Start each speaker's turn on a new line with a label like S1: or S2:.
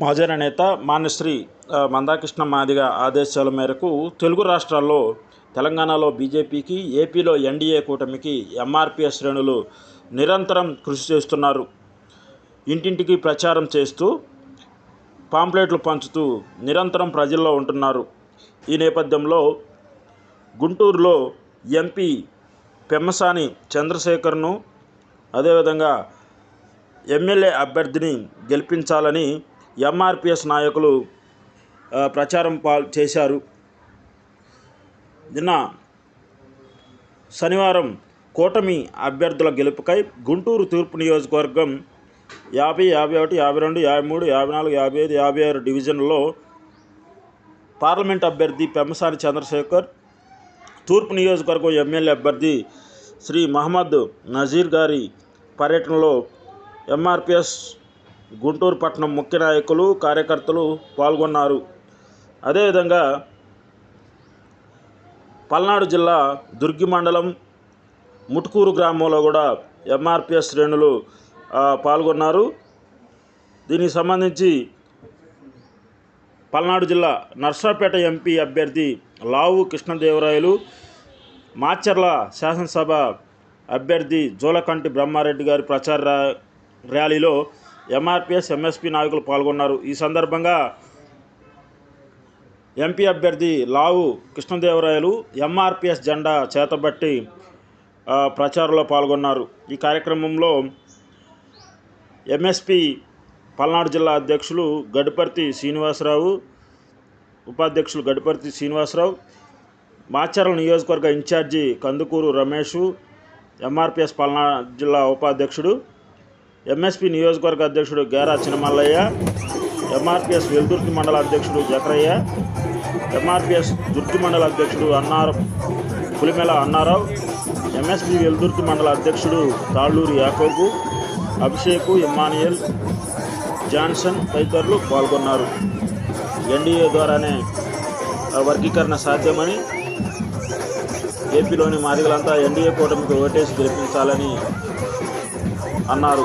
S1: మహాజన నేత మాన్యశ్రీ మందాకృష్ణ మాదిగ ఆదేశాల మేరకు తెలుగు రాష్ట్రాల్లో తెలంగాణలో బీజేపీకి ఏపీలో ఎన్డీఏ కూటమికి ఎంఆర్పీఎస్ శ్రేణులు నిరంతరం కృషి చేస్తున్నారు. ఇంటింటికి ప్రచారం చేస్తూ పాంప్లెట్లు పంచుతూ నిరంతరం ప్రజల్లో ఉంటున్నారు. ఈ నేపథ్యంలో గుంటూరులో ఎంపీ పెమ్మసాని చంద్రశేఖర్ను అదేవిధంగా ఎమ్మెల్యే అభ్యర్థిని గెలిపించాలని ఎంఆర్పిఎస్ నాయకులు ప్రచారం పా చేశారు. నిన్న శనివారం కూటమి అభ్యర్థుల గెలుపుకై గుంటూరు తూర్పు నియోజకవర్గం యాభై యాభై ఒకటి యాభై రెండు యాభై మూడు యాభై నాలుగు యాభై ఐదు యాభై ఆరు డివిజన్లో పార్లమెంట్ అభ్యర్థి పెమ్మసాని చంద్రశేఖర్ తూర్పు నియోజకవర్గం ఎమ్మెల్యే అభ్యర్థి శ్రీ మహమ్మద్ నజీర్ గారి పర్యటనలో ఎంఆర్పిఎస్ గుంటూరు పట్టణం ముఖ్య నాయకులు కార్యకర్తలు పాల్గొన్నారు. అదేవిధంగా పల్నాడు జిల్లా దుర్గి మండలం ముటుకూరు గ్రామంలో కూడా ఎంఆర్పిఎస్ శ్రేణులు పాల్గొన్నారు. దీనికి సంబంధించి పల్నాడు జిల్లా నర్సాపేట ఎంపీ అభ్యర్థి లావు కృష్ణదేవరాయలు మాచర్ల శాసనసభ అభ్యర్థి జోలకంటి బ్రహ్మారెడ్డి గారి ప్రచార ర్యా- ర్యాలీలో ఎంఆర్పిఎస్ ఎంఎస్పి నాయకులు పాల్గొన్నారు. ఈ సందర్భంగా ఎంపీ అభ్యర్థి లావు కృష్ణదేవరాయలు ఎంఆర్పిఎస్ జెండా చేతబట్టి ప్రచారంలో పాల్గొన్నారు. ఈ కార్యక్రమంలో ఎంఎస్పి పల్నాడు జిల్లా అధ్యక్షులు గడిపర్తి శ్రీనివాసరావు ఉపాధ్యక్షులు గడిపర్తి శ్రీనివాసరావు మాచర్ల నియోజకవర్గ in charge Kandukuru Ramesh MRPS Palnadu జిల్లా ఉపాధ్యక్షుడు ఎంఎస్పి నియోజకవర్గ అధ్యక్షుడు గేరా చినమల్లయ్య ఎంఆర్పిఎస్ వెల్దుర్తి మండల అధ్యక్షుడు జకరయ్య ఎంఆర్పిఎస్ దుర్తి మండల అధ్యక్షుడు అన్నారు పులిమెల అన్నారావు ఎంఎస్పి వెల్దుర్తి మండల అధ్యక్షుడు తాళ్ళూరి యాకోబు అభిషేకు ఇమ్మానియల్ జాన్సన్ తదితరులు పాల్గొన్నారు. ఎన్డీఏ ద్వారానే వర్గీకరణ సాధ్యమని ఏపీలోని మాదిగలంతా ఎన్డీఏ కూటమికి ఓటేసి గెలిపించాలని అన్నారు.